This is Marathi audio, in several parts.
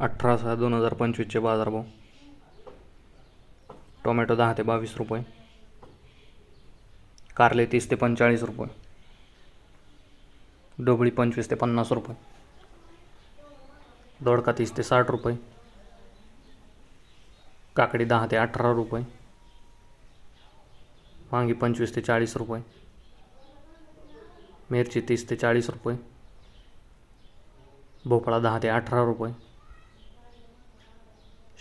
अठरा सहा दोन हजार पंचवीसचे बाजारभाव. टोमॅटो दहा ते बावीस रुपये. कारले तीस ते पंचेचाळीस रुपये. डोबळी पंचवीस ते पन्नास रुपये. दोडका तीस ते साठ रुपये. काकडी दहा ते अठरा रुपये. वांगी पंचवीस ते चाळीस रुपये. मिरची तीस ते चाळीस रुपये. भोपळा दहा ते अठरा रुपये.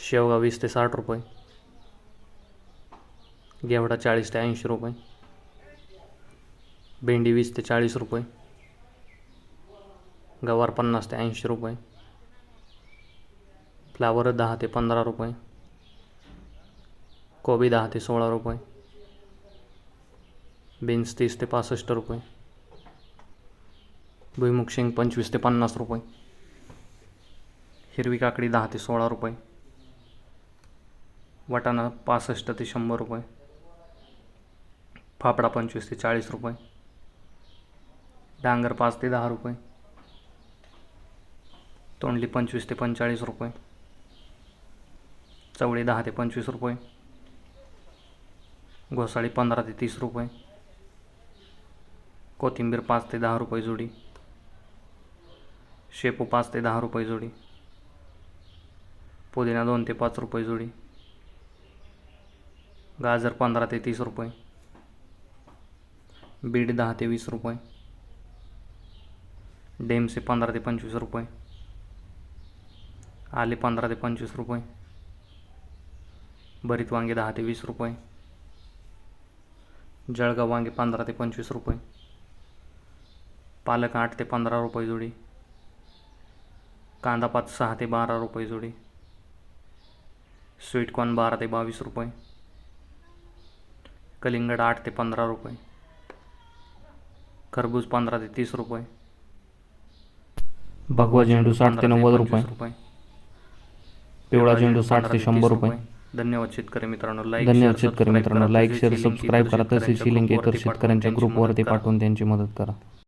शेवगा वीस ते साठ रुपये. घेवडा चाळीस ते ऐंशी रुपये. भेंडी वीस ते चाळीस रुपये. गवार पन्नास ते ऐंशी रुपये. फ्लावर दहा ते पंधरा रुपये. कोबी दहा ते सोळा रुपये. बीन्स तीस ते पासष्ट रुपये. भुईमुग शेंग पंचवीस ते पन्नास रुपये. हिरवी काकडी दहा ते सोळा रुपये. वाटाणा पासष्ट ते शंभर रुपये. फाफडा पंचवीस ते चाळीस रुपये. डांगर पाच ते दहा रुपये. तोंडली पंचवीस ते पंचेचाळीस रुपये. चवळी दहा ते पंचवीस रुपये. घोसाळी पंधरा ते तीस रुपये. कोथिंबीर पाच ते दहा रुपये जोडी. शेपू पाच ते दहा रुपये जोडी. पुदिना दोन ते पाच रुपये जोडी. गाजर पंधरा ते तीस रुपये. बीट दहा ते वीस रुपये. डेमसे पंधरा ते पंचवीस रुपये. आले पंधरा ते पंचवीस रुपये. भरीत वांगे दहा ते वीस रुपये. जळगाव वांगे पंधरा ते पंचवीस रुपये. पालक आठ ते पंधरा रुपये जोडी. कांदा पात सहा ते बारा रुपये जोडी. स्वीटकॉर्न बारा ते बावीस रुपये. कलिंगड आठ ते पंधरा रुपये. खरबूज पंधरा ते तीस रुपये. भगवा झेंडू साठ ते नव्वद रुपये. पिवळा झेंडू साठ ते शंभर रुपये. धन्यवाद शेतकरी मित्रांनो. लाईक धन्यवाद शेतकरी मित्रांनो. लाईक शेअर सबस्क्राईब करा. तसेच ही लिंक इतर शेतकऱ्यांच्या ग्रुपवरती पाठवून त्यांची मदत करा.